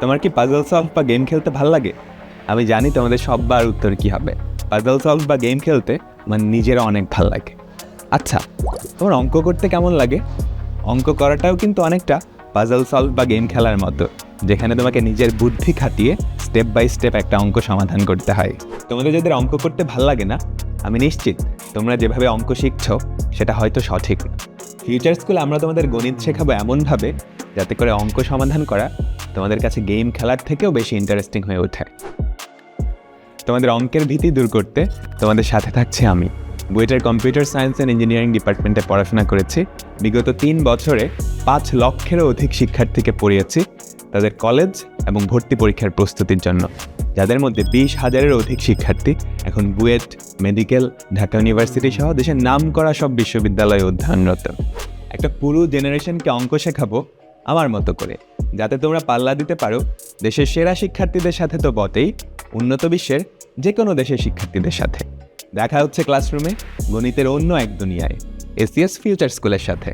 তোমার কি puzzle solve বা গেম খেলতে ভালো লাগে? আমি জানি তোমাদের সববার উত্তর কি হবে। পাজল সলভ বা গেম খেলতে মানে নিজের অনেক ভালো লাগে। আচ্ছা তোমার অঙ্ক করতে কেমন লাগে? অঙ্ক করাটাও কিন্তু অনেকটা পাজল সলভ বা গেম খেলার মতো, যেখানে তোমাকে নিজের বুদ্ধি খাটিয়ে স্টেপ বাই স্টেপ একটা অঙ্ক সমাধান করতে হয়। তোমাদের যাদের অঙ্ক করতে ভালো লাগে না, আমি নিশ্চিত তোমরা যেভাবে অঙ্ক শিখছো, সেটা হয়তো সঠিক। না ফিউচার স্কুলে আমরা তোমাদের গণিত শেখাবো এমনভাবে যাতে করে অঙ্ক সমাধান করা তোমাদের কাছে গেম খেলার থেকেও বেশি ইন্টারেস্টিং হয়ে ওঠে। তোমাদের অঙ্কের ভীতি দূর করতে তোমাদের সাথে থাকছে আমি। বুয়েটের কম্পিউটার সায়েন্স অ্যান্ড ইঞ্জিনিয়ারিং ডিপার্টমেন্টে পড়াশোনা করেছি। বিগত তিন বছরে পাঁচ লক্ষেরও অধিক শিক্ষার্থীকে পড়িয়েছি তাদের কলেজ এবং ভর্তি পরীক্ষার প্রস্তুতির জন্য। যাদের মধ্যে বিশ হাজারের অধিক শিক্ষার্থী এখন বুয়েট, মেডিকেল, ঢাকা ইউনিভার্সিটি সহ দেশের নাম করা সব বিশ্ববিদ্যালয়ে অধ্যয়নরত একটা পুরো জেনারেশনকে অঙ্ক শেখাবো আমার মতো করে, যাতে তোমরা পাল্লা দিতে পারো, দেশের সেরা শিক্ষার্থীদের সাথে তো বটেই, উন্নত বিশ্বের যে কোনো দেশের শিক্ষার্থীদের সাথে। দেখা হচ্ছে ক্লাসরুমে গণিতের অন্য এক দুনিয়ায় এসিএস ফিউচার স্কুলের সাথে।